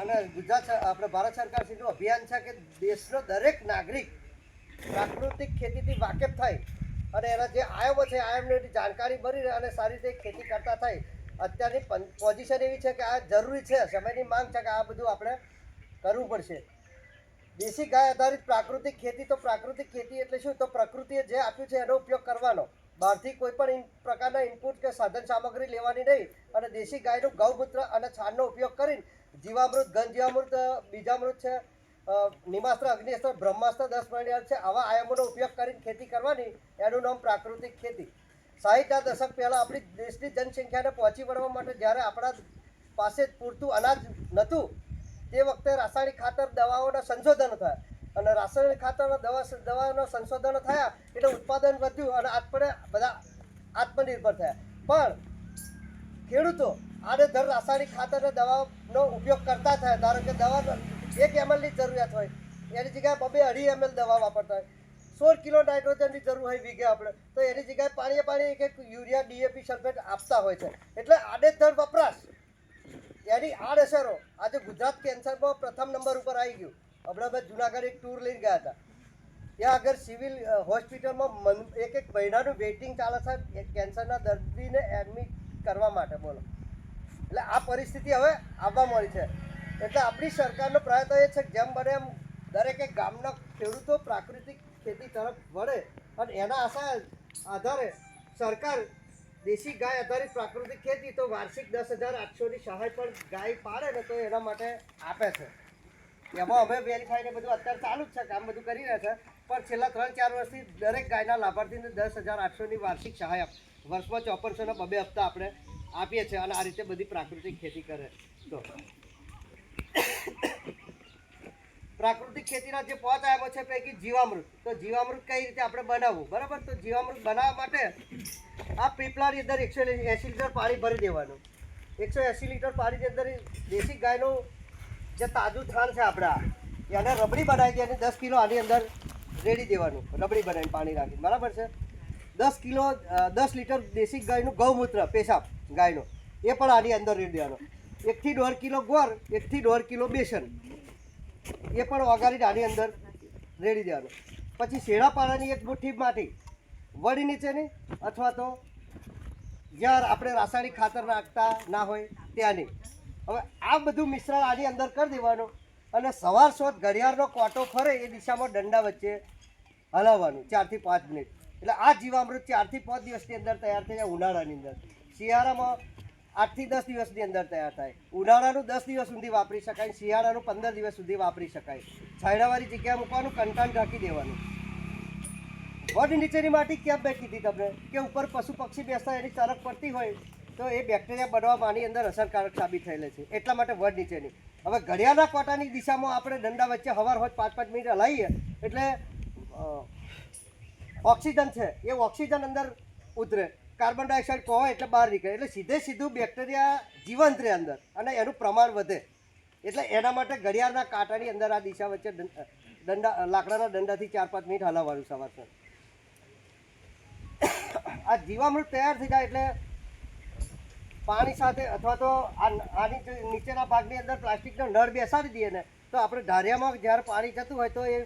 અને ગુજરાત આપણે ભારત સરકાર શ્રીનું અભિયાન છે કે દેશનો દરેક નાગરિક પ્રાકૃતિક ખેતીથી વાકેફ થાય અને એના જે આયામો છે આયામની જાણકારી રહે અને સારી રીતે ખેતી કરતા થાય. અત્યારની પોઝિશન એવી છે કે આ જરૂરી છે, સમયની માંગ છે કે આ બધું આપણે કરવું પડશે. દેશી ગાય આધારિત પ્રાકૃતિક ખેતી તો પ્રાકૃતિક ખેતી એટલે શું? તો પ્રકૃતિએ જે આપ્યું છે, એનો ઉપયોગ કરવાનો. બહારથી કોઈ પણ પ્રકારના ઇનપુટ કે સાધન સામગ્રી લેવાની નહીં અને દેશી ગાયનું ગૌમૂત્ર અને છાણનો ઉપયોગ કરીને જીવામૃત ઘન જીવામૃત બીજામૃત છે નિમાસ્ત્ર, અગ્નિસ્ત્ર, બ્રહ્માસ્ત્ર, દસ મણિયાર છે, આવા આયામોનો ઉપયોગ કરીને ખેતી કરવાની એનું નામ પ્રાકૃતિક ખેતી. સાહીઠના દશક પહેલાં આપણી દેશની જનસંખ્યાને પહોંચી વળવા માટે જ્યારે આપણા પાસે પૂરતું અનાજ નહોતું, તે વખતે રાસાયણિક ખાતર, દવાઓના સંશોધનો થયા અને રાસાયણિક ખાતરના દવા દવાઓના સંશોધનો થયા એટલે ઉત્પાદન વધ્યું અને આપણે બધા આત્મનિર્ભર થયા. પણ ખેડૂતો આડેધડ રાસાયણિક ખાતરના દવાનો ઉપયોગ કરતા થયા ધારો કે દવા એક એમએલની જરૂરિયાત હોય. એની જગ્યાએ બબે અઢી એમએલ દવા વાપરતા હોય. સોળ કિલો નાઇટ્રોજનની જરૂર હોય વીઘે આપણે, તો એની જગ્યાએ પાણીએ પાણી એક એક યુરિયા, ડીએપી, સલ્ફેટ આપતા હોય છે. એટલે આડેધડ વપરાશ, એની આડઅસરો આજે ગુજરાત કેન્સરમાં પ્રથમ નંબર ઉપર આવી ગયું. હમણાં મેં જુનાગઢ એક ટૂર લઈને ગયા હતા. ત્યાં આગળ સિવિલ હોસ્પિટલમાં એક એક મહિનાનું વેઇટિંગ ચાલે છે કેન્સરના દર્દીને એડમિટ કરવા માટે, બોલો. એટલે આ પરિસ્થિતિ હવે આવવા મળી છે. એટલે આપણી સરકારનો પ્રયત્ન એ છે કે જેમ બને એમ દરેકે ગામના ખેડૂતો પ્રાકૃતિક ખેતી તરફ વળે અને એના આશા આધારે સરકાર દેશી ગાય આધારિત પ્રાકૃતિક ખેતી તો વાર્ષિક દસ હજાર આઠસોની સહાય પણ ગાય પાડે ને તો એના માટે આપે છે. એમાં અમે વેરીફાઈ ને બધું અત્યારે ચાલુ જ છે, કામ બધું કરી રહ્યા છે. પણ છેલ્લા ત્રણ ચાર વર્ષથી દરેક ગાયના લાભાર્થીને દસ હજાર આઠસોની વાર્ષિક સહાય વર્ષમાં ચોપનસોના બબે હપ્તા આપણે આપીએ છીએ અને આ રીતે બધી પ્રાકૃતિક ખેતી કરે. તો પ્રાકૃતિક ખેતીના જે પાંચ આવ્યો છે, પૈકી જીવામૃત. તો જીવામૃત કઈ રીતે આપણે બનાવવું? બરાબર? તો જીવામૃત બનાવવા માટે આ પીપળાની અંદર એકસો એંસી લીટર પાણી ભરી દેવાનું. એકસો એંસી લીટર પાણીની અંદર દેશી ગાયનું જે તાજું થાન છે આપણા એને રબડી બનાવી દે અને દસ કિલો આની અંદર રેડી દેવાનું. રબડી બનાવીને પાણી રાખીને બરાબર છે? દસ કિલો દસ લીટર દેશી ગાયનું ગૌમૂત્ર, પેશાબ ગાયનો. એ પણ આની અંદર રેડી દેવાનો. એકથી દોઢ કિલો ગોળ એકથી દોઢ કિલો બેસન. એ પણ વઘારીને આની અંદર રેડી દેવાનું. પછી શેળા પાણાની એક મુઠ્ઠી માટી વળી નીચેની અથવા તો જ્યાં આપણે રાસાયણિક ખાતર નાખતા ના હોય ત્યાંની. હવે આ બધું મિશ્રણ આની અંદર કરી દેવાનું અને સવાર સોત ઘડિયાળનો કોટો ફરે એ દિશામાં દંડા વચ્ચે હલાવવાનું ચારથી પાંચ મિનિટ. એટલે આ જીવામૃત ચારથી પાંચ દિવસની અંદર તૈયાર થઈ જાય ઉનાળાની અંદર. શિયાળામાં આઠથી દસ દિવસની અંદર તૈયાર થાય. ઉનાળાનું દસ દિવસ સુધી વાપરી શકાય શિયાળાનું પંદર દિવસ સુધી વાપરી શકાય. છાયડાવાળી જગ્યાએ મૂકવાનું કંટાણ ઢાંકી દેવાનું. વડ નીચેની માટી કેમ બેઠી હતી તમને? કે ઉપર પશુ પક્ષી બેસતા એની ચરક પડતી હોય? તો એ બેક્ટેરિયા બનવામાં આની અંદર અસરકારક સાબિત થયેલ છે. એટલા માટે વડ નીચેની હવે ઘડિયાળના કોટાની દિશામાં આપણે દંડા વચ્ચે હવાર હોય પાંચ પાંચ મિનિટ હલાવીએ એટલે ઓક્સિજન છે. એ ઓક્સિજન અંદર ઉતરે. કાર્બન ડાયોક્સાઇડ કહો એટલે બહાર નીકળે. એટલે સીધે સીધું બેક્ટેરિયા જીવંત રહે અંદર અને એનું પ્રમાણ વધે. એટલે એના માટે ઘડિયાળના કાંટાની અંદર આ દિશા વચ્ચે દંડા લાકડાના દંડાથી ચાર પાંચ મિનિટ હલાવવાનું સવાર સર આ જીવામૃત તૈયાર થઈ જાય એટલે પાણી સાથે અથવા તો આની નીચેના ભાગની અંદર પ્લાસ્ટિકનો નળ બેસાડી દઈએ ને, તો આપણે ધારિયામાં જ્યારે પાણી જતું હોય તો એ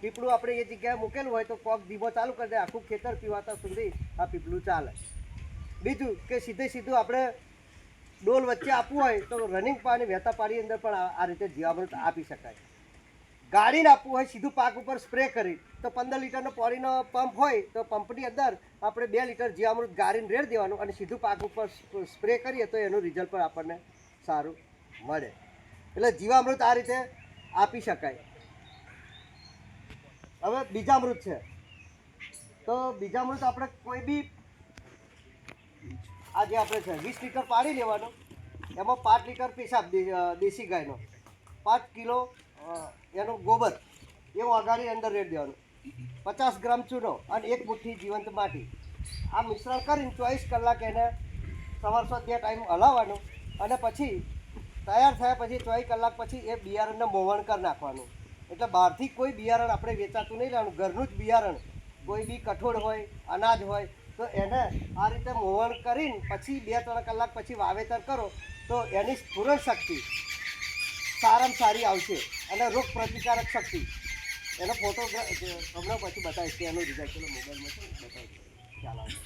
પીપળું આપણે એ જગ્યાએ મૂકેલું હોય તો કોક ધીમો ચાલુ કરી દે, આખું ખેતર પીવાતા સુધી આ પીપળું ચાલે. બીજું કે સીધે સીધું આપણે ડોલ વચ્ચે આપવું હોય તો રનિંગ પાણી વહેતા પાણી અંદર પણ આ રીતે જીવામૃત આપી શકાય. ગાડીને આપવું હોય, સીધું પાક ઉપર સ્પ્રે કરી. તો પંદર લીટરનો પાણીનો પંપ હોય, તો પંપની અંદર આપણે બે લીટર જીવામૃત ગાળીને રેડ દેવાનું અને સીધું પાક ઉપર સ્પ્રે કરીએ તો એનું રિઝલ્ટ પણ આપણને સારું મળે. એટલે જીવામૃત આ રીતે આપી શકાય. હવે બીજામૃત છે. તો બીજામૃત આપણે કોઈ બી આ જે આપણે છે, વીસ લીટર પાણી લેવાનું. એમાં પાંચ લીટર પીસાબ દેશી ગાયનો. પાંચ કિલો એનું ગોબર એ વઘારી અંદર રેડ દેવાનું. પચાસ ગ્રામ ચૂનો અને એક મુઠ્ઠી જીવંત માટી. આ મિશ્રણ કરીને ચોવીસ કલાક એને સવાર ત્યાં ટાઈમ હલાવવાનું અને પછી તૈયાર થયા પછી ચોવીસ કલાક પછી એ બિયારણને મોવણ કરી નાખવાનું. એટલે બહારથી કોઈ બિયારણ આપણે વેચાતું નહીં લેવાનું ઘરનું જ બિયારણ. કોઈ બી કઠોળ હોય, અનાજ હોય, તો એને આ રીતે મોવણ કરીને પછી બે ત્રણ કલાક પછી વાવેતર કરો તો એની સ્ફુરણ શક્તિ સારામાં સારી આવશે અને રોગ પ્રતિકારક શક્તિ. એનો ફોટો હમણાં પછી બતાવીશ એનો રિઝલ્ટ મોબાઈલમાં છે બતાવીશ.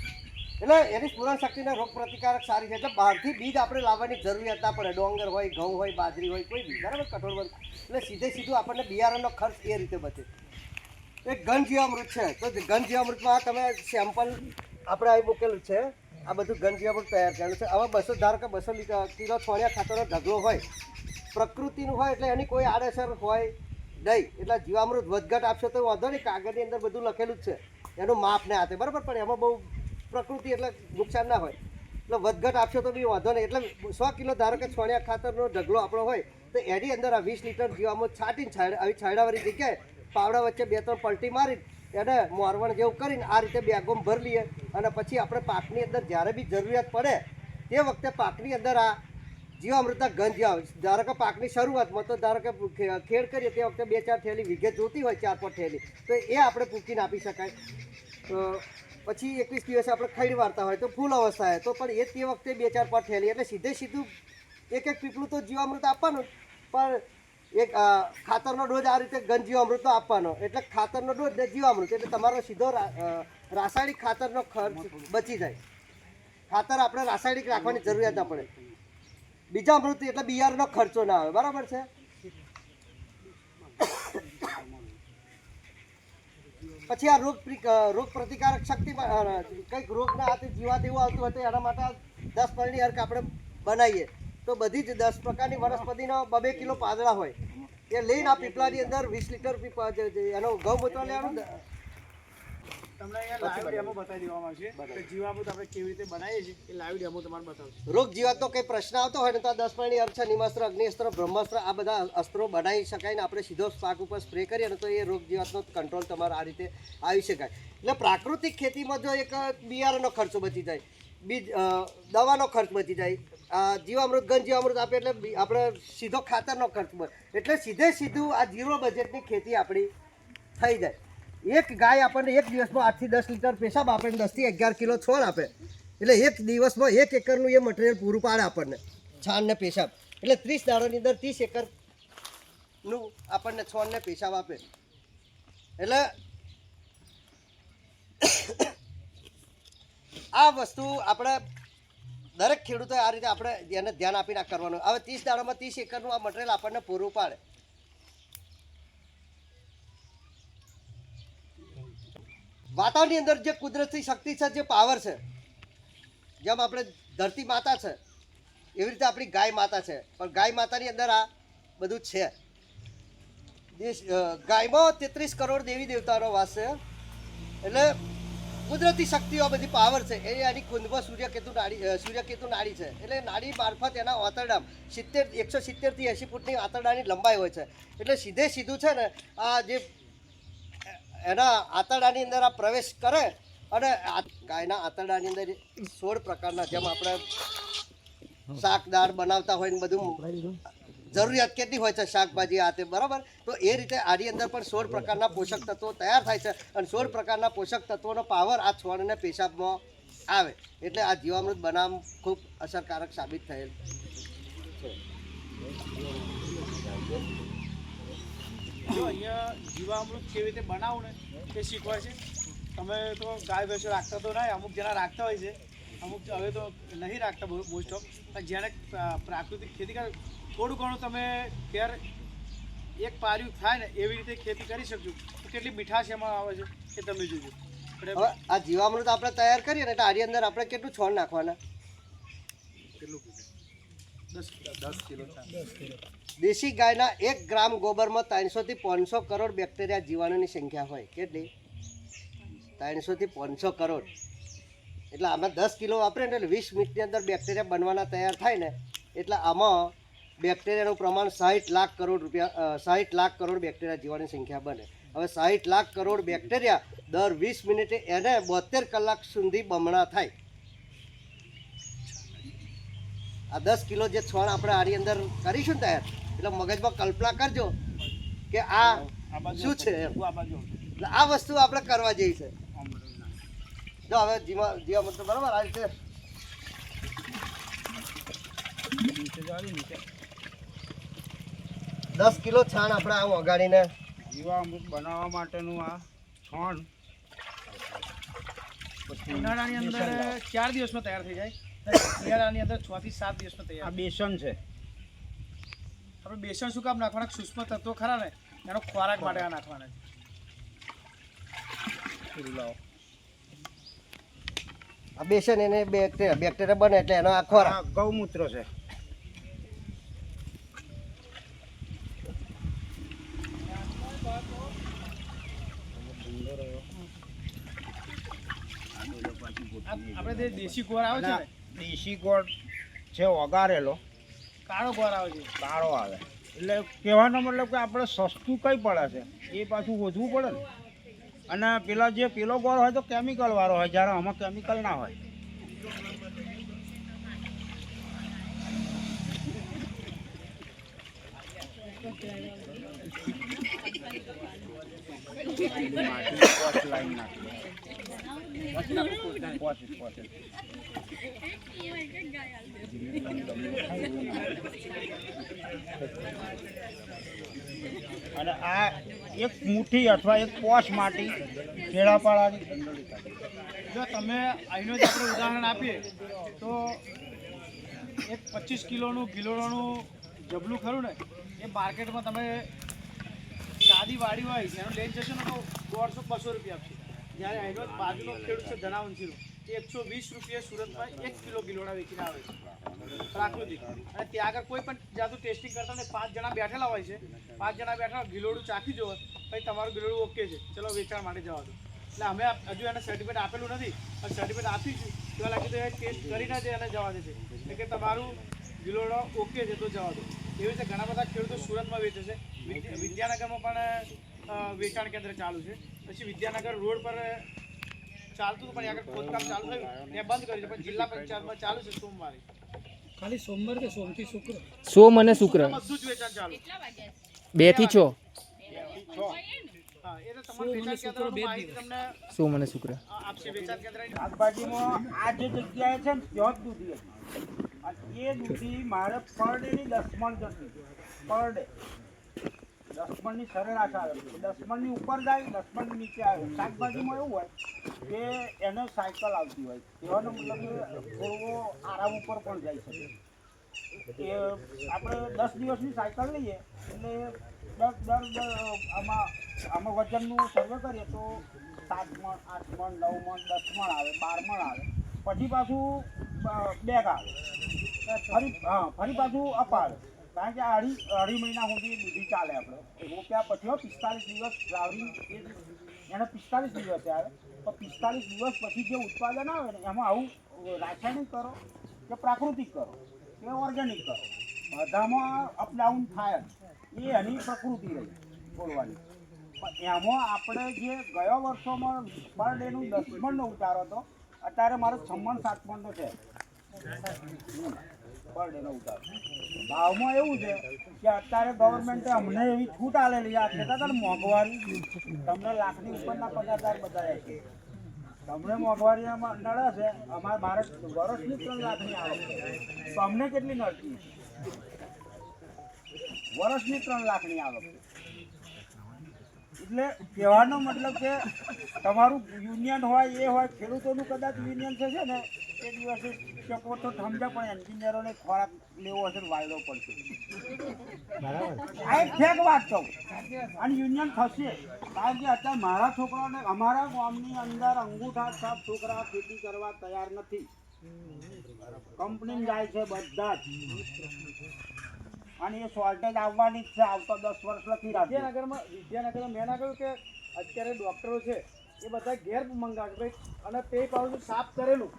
એટલે એની સ્ફુરણ શક્તિને રોગ પ્રતિકારક સારી છે. એટલે બહારથી બીજ આપણે લાવવાની જરૂરિયાત ના પડે. ડોંગર હોય, ઘઉં હોય, બાજરી હોય, કોઈ બી. બરાબર? કઠોળ વર્ગ એટલે સીધે સીધું આપણને બિયારણનો ખર્ચ એ રીતે બચે. એક ઘન જીવામૃત છે. તો ઘન જીવામૃતમાં તમે સેમ્પલ આપણે આવી મૂકેલું છે. આ બધું ઘન જીવામૃત તૈયાર કરેલું છે. હવે બસો ધારો કે બસો કિલો છોડિયા ખાતરનો ઢગલો હોય. પ્રકૃતિનું હોય એટલે એની કોઈ આડઅસર હોય નહીં. એટલે જીવામૃત વધઘટ આપશો તો વાંધો નહીં. કાગળની અંદર બધું લખેલું જ છે. એનું માપ ને હાથે. બરાબર? પણ એમાં બહુ પ્રકૃતિ એટલે નુકસાન ના હોય. એટલે વધઘટ આપશો તો બી વાંધો નહીં. એટલે સો કિલો ધારો કે છોણિયા ખાતરનો ઢગલો આપણો હોય, તો એની અંદર આ વીસ લીટર જીવામૃત છાંટીને છાડ, આવી છાયડાવાળી જગ્યાએ પાવડા વચ્ચે બે ત્રણ પલટી મારી એને મોરવણ જેવું કરીને આ રીતે બેગોમ ભરી લઈએ. અને પછી આપણે પાકની અંદર જ્યારે બી જરૂરિયાત પડે, તે વખતે પાકની અંદર આ જીવામૃતના ગંજ આવે. ધારો કે પાકની શરૂઆતમાં તો ધારો કે ખેડ કરીએ તે વખતે બે ચાર થેલી વિઘે જોતી હોય, ચાર પાંચ થેલી, તો એ આપણે પૂકીને આપી શકાય. પછી એકવીસ દિવસે આપણે ખૈડ વાળતા હોય તો ફૂલ અવસ્થા હોય તો પણ એ તે વખતે બે ચાર પાંચ થેલી એટલે સીધે સીધું એક એક પીપળું તો જીવામૃત આપવાનું પણ એક ખાતરનો ડોઝ આ રીતે ગંધ જીવામૃતનો આપવાનો. એટલે ખાતરનો ડોઝ ને જીવામૃત. એટલે તમારો સીધો રાસાયણિક ખાતરનો ખર્ચ બચી જાય. ખાતર આપણે રાસાયણિક રાખવાની જરૂરિયાત ન પડે. બીજા અમૃત એટલે બિયારણનો ખર્ચો ના આવે. બરાબર છે? પછી આ રોગ રોગ પ્રતિકારક શક્તિ કંઈક રોગના હાથે જીવાત એવું આવતું હોય તો એના માટે દસ પરણી અર્ક આપણે બનાવીએ. તો બધી જ દસ પ્રકારની વનસ્પતિનો બબે કિલો પાંદડા હોય. એ લઈને આ પીપળાની અંદર વીસ લીટર એનો ગૌમૂત્ર લેવાનું તમને લાઈવ ડેમો બતાવી દેવામાં આવશે. કે જીવામૃત આપણે કેવી રીતે બનાવીએ છીએ એ લાઈવ ડેમો તમારે બતાવશે. રોગ જીવાતનો કંઈ પ્રશ્ન આવતો હોય ને તો આ દસ પાણી અર્થ નિમાસ્ત્ર અગ્નિઅસ્ત્ર બ્રહ્માસ્ત્ર આ બધા અસ્ત્રો બનાવી શકાય ને આપણે સીધો પાક ઉપર સ્પ્રે કરીએ ને તો એ રોગ જીવાતનો કંટ્રોલ તમારે આ રીતે આવી શકાય. એટલે પ્રાકૃતિક ખેતીમાં જો એક બિયારણનો ખર્ચો બચી જાય બીજ દવાનો ખર્ચ બચી જાય આ જીવામૃત ઘન જીવામૃત આપે એટલે આપણે સીધો ખાતરનો ખર્ચ એટલે સીધે સીધું આ ઝીરો બજેટની ખેતી આપણી થઈ જાય. એક ગાય આપણને એક દિવસમાં આઠથી દસ લીટર પેશાબ આપે ને દસથી અગિયાર કિલો છોડ આપે. એટલે એક દિવસમાં એક એકરનું એ મટીરિયલ પૂરું પાડે આપણને, છાણ ને પેશાબ. એટલે ત્રીસ દાડાની અંદર ત્રીસ એકરનું આપણને છોડ ને પેશાબ આપે. એટલે આ વસ્તુ આપણે દરેક ખેડૂતોએ આ રીતે આપણે એને ધ્યાન આપીને કરવાનું. હવે ત્રીસ દાડામાં ત્રીસ એકરનું આ મટીરિયલ આપણને પૂરું પાડે. વાતાવરણની અંદર જે કુદરતી શક્તિ છે, જે પાવર છે, જેમ આપણે ધરતી માતા છે, એવી રીતે આપણી ગાય માતા છે. પણ ગાય માતાની અંદર આ બધું છે. દેશ ગાયમાં તેત્રીસ કરોડ દેવી દેવતાનો વાસ છે. એટલે કુદરતી શક્તિઓ બધી પાવર છે. એ એની કુંદમાં સૂર્યકેતુ નાડી સૂર્યકેતુ નાડી છે. એટલે નાડી મારફત એના આંતરડામ સિત્તેર, એકસો સિત્તેરથી એંસી ફૂટની આંતરડાની લંબાઈ હોય છે. એટલે સીધે સીધું છે ને, આ જે એના આંતરડાની અંદર આ પ્રવેશ કરે અને ગાયના આંતરડાની અંદર સોળ પ્રકારના જેમ આપણે શાકદાર બનાવતા હોય ને બધું જરૂરિયાત કેટલી હોય છે શાકભાજી આ તે, બરાબર? તો એ રીતે આની અંદર પણ સોળ પ્રકારના પોષક તત્વો તૈયાર થાય છે અને સોળ પ્રકારના પોષક તત્વોનો પાવર આ છોડ અને પેશાબમાં આવે. એટલે આ જીવામૃત બનાવ ખૂબ અસરકારક સાબિત થયેલ. છે જો અહીંયા જીવામૃત કેવી રીતે બનાવવું ને એ શીખવાય છે. તમે તો ગાય ભેંસો રાખતા તો નહીં અમુક જણા રાખતા હોય છે. અમુક હવે તો નહીં રાખતા મોસ્ટ ઓફ જેને પ્રા- પ્રાકૃતિક ખેતી કરે થોડું ઘણું તમે ઘેર એક પાર્યું થાય ને એવી રીતે ખેતી કરી શકજો. તો કેટલી મીઠાશ એમાં આવે છે એ તમે જોજો. હવે આ જીવામૃત આપણે તૈયાર કરીએ ને એટલે આની અંદર આપણે કેટલું છોડ નાખવાના? કેટલું દસ દસ દસ કિલો. દેશી ગાયના એક ગ્રામ ગોબરમાં ત્રણસોથી પાંચસો કરોડ બેક્ટેરિયા જીવાણુની સંખ્યા હોય. કેટલી? ત્રણસોથી પાંચસો કરોડ. એટલે આમાં દસ કિલો વાપરે ને એટલે વીસ મિનિટની અંદર બેક્ટેરિયા બનવાના તૈયાર થાય ને, એટલે આમાં બેક્ટેરિયાનું પ્રમાણ સાહીઠ લાખ કરોડ રૂપિયા સાહીઠ લાખ કરોડ બેક્ટેરિયા જીવાણુની સંખ્યા બને. હવે સાહીઠ લાખ કરોડ બેક્ટેરિયા દર વીસ મિનિટે એને બોતેર કલાક સુધી બમણા થાય. આ દસ કિલો જે છોડ આપણે આની અંદર કરીશું ને તૈયાર? એટલે મગજમાં કલ્પના કરજો કે આ આ શું છે આ એટલે આ વસ્તુ આપણે કરવા જેવી છે. જો હવે જીવા જીવા મતલબ બરાબર આ રીતે. દસ કિલો છાણ આપણે આ વગાડીને જીવા અમૃત બનાવવા માટેનું આ છોણ. પછી ઉનાળાની અંદર ચાર દિવસમાં તૈયાર થઈ જાય. શિયાળાની અંદર છ થી સાત દિવસમાં આ તૈયાર બેસન છે. આપણે બેસન શું કામ નાખવાના? સૂક્ષ્મ તત્વો ખરા ને? એનો ખોરાક માટે આ નાખવાના છે. લાવો. આ બેસન એને બેક્ટેરિયા બેક્ટેરિયા બને એટલે એનો આ ખોરાક. ગૌમૂત્ર છે. આપણે જે દેશી ગોળ આવે છે ને દેશી ગોળ છે વગારેલો કાળો ગોળ આવે છે. કાળો આવે. એટલે કહેવાનો મતલબ કે આપણે સસ્તું કઈ પડે છે? એ પાછું વધવું પડે ને. અને પેલા જે પેલો ગોળ હોય તો કેમિકલ વાળો હોય જ્યારે આમાં કેમિકલ ના હોય. લાઈન નાખી. અને આ એક મુઠ્ઠી અથવા એક પોસ માટી કેળાપાડાની. જો તમે અહીંનું જ આપણે ઉદાહરણ આપીએ, તો એક પચીસ કિલોનું કિલોનું જબલું ખરું ને, એ માર્કેટમાં તમે સાદી વાડી હોય, એનું લઈને જશો ને તો દોઢસો, બસો રૂપિયા આપશે. જ્યારે અહીંનો બાજુનો ખેડૂત છે ધનાવંશીનો એકસો વીસ રૂપિયા સુરતમાં એક કિલો ગિલોડા વેચીને આવે છે. પ્રાકૃતિક. અને ત્યાં આગળ કોઈ પણ જાતું ટેસ્ટિંગ કરતા ને પાંચ જણા બેઠેલા હોય છે, પાંચ જણા બેઠા ગિલોડું ચાખી જુઓ પછી તમારું ગિલોડું ઓકે છે. ચલો વેચાણ માટે જવા દો. એટલે અમે હજુ એને સર્ટિફિકેટ આપેલું નથી, પણ સર્ટિફિકેટ આપીશું તો લાગે તો એ ટેસ્ટ કરીને જ એને જવા દેશે. એટલે કે તમારું ગિલોડો ઓકે છે તો જવા દો. એવી રીતે ઘણા બધા ખેડૂતો સુરતમાં વેચે છે. વિદ્યાનગરમાં પણ વેચાણ કેન્દ્ર ચાલુ છે. પછી વિદ્યાનગર રોડ પર ચાલતું હતું પણ આગળ ખોદકામ ચાલુ થયું. ને બંધ કર્યું છે પણ જિલ્લા પંચાયતમાં ચાલુ છે સોમવારે. ખાલી સોમવાર કે સોમથી શુક્ર? સોમ અને શુક્ર. બધું જ વેચાણ ચાલુ. બેથી છ. સોમ અને શુક્ર આ જે જગ્યાએ છે ને ત્યાં જ દૂધી હતી. એ દૂધી મારે પર દસ મણ જતી પર ડે. દસ મણની સરેરાશ આવે મણની ઉપર જાય, દસમણની નીચે આવે. શાકભાજીમાં એવું હોય કે એને સાયકલ આવતી હોય. એવાનો મતલબ થોડો આરામ ઉપર પણ જાય શકે એ આપણે દસ દિવસની સાયકલ લઈએ એટલે દર દર આમાં આમાં વજનનું સર્વે કરીએ તો સાત મણ આઠ મણ નવ મણ દસ મણ આવે બાર મણ આવે. પછી પાછું બેગ આવે. ફરી, હા, ફરી પાછું અપ આવે કારણ કે અઢી અઢી મહિના સુધી દૂધી ચાલે આપણે. રોપ્યા પછી પિસ્તાલીસ દિવસ ફ્લાવરિંગ એને પિસ્તાલીસ દિવસ આવે તો પિસ્તાલીસ દિવસ પછી જે ઉત્પાદન આવે ને, એમાં આવું રાસાયણિક કરો કે પ્રાકૃતિક કરો કે ઓર્ગેનિક કરો. બધામાં અપડાઉન થાય એ એની પ્રકૃતિ રહી, બોલવાની. પણ એમાં આપણે જે ગયા વર્ષોમાં પર ડેનું દસ મણનો ઉતારો હતો, અત્યારે મારો છમ્મણ સાત મણનો છે. પર ઉતારો. ભાવમાં એવું છે કે અત્યારે ગવર્મેન્ટે અમને એવી છૂટ આલેલી આ કહેતા હતા મોંઘવારી. તમને લાખની ઉપરના પગારદાર બધા છે. તમને મોંઘવારીમાં નડે છે. અમારે મારે વર્ષની ત્રણ લાખની આવક છે. તો અમને કેટલી નડતી? વર્ષની ત્રણ લાખની આવક એટલે કહેવાનો મતલબ કે તમારું યુનિયન હોય, એ હોય, ખેડૂતોનું કદાચ યુનિયન છે ને, એ દિવસે શકો તો સમજા, પણ એન્જિનિયરોને ખોરાક લેવો હશે વાયદો પડશે. આ એક ફેક વાત કહું. અને યુનિયન થશે. કારણ કે અત્યારે મારા છોકરાઓને અમારા ગામની અંદર અંગૂઠા છાપ છોકરા ખેતી કરવા તૈયાર નથી. કંપની જાય છે બધા જ. અને એ શોર્ટેજ આવવાની જ છે, આવતા દસ વર્ષ લખી રાખજો વિદ્યાનગરમાં વિદ્યાનગરમાં મેં ના કહ્યું કે અત્યારે ડૉક્ટરો છે, એ બધા ઘેર મંગાવે ભાઈ અને તે પાછું સાફ કરેલું.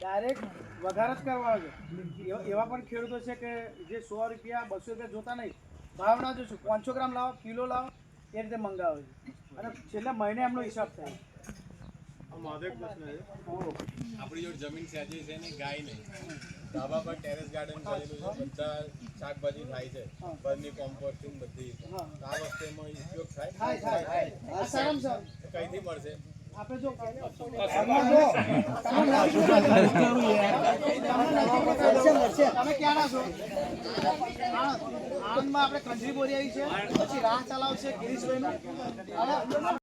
ડાયરેક્ટ વધારે જ કરવાનો છે. એવા- પણ ખેડૂતો છે કે જે સો રૂપિયા, બસો રૂપિયા જોતા નહીં. ભાવ ના જોશું. પાંચસો ગ્રામ લાવો, કિલો લાવો, એ રીતે મંગાવે છે. અને છેલ્લા મહિને એમનો હિસાબ થાય. આપણી જોડે જમીન સહેજે છે ને ગાય નહીં. ધાબા પર ટેરેસ ગાર્ડન કરેલું છે બધા શાકભાજી થાય છે ઘરની કોમ્પોસ્ટિંગ બધી. આ વખતે એમાં ઉપયોગ થાય? કઈથી મળશે? આપણે જો તમે ક્યાંના છો? આણંદમાં આપણે કંઠી બોરી આવી છે. પછી રાહ ચલાવશે ગિરીશભાઈનું. અને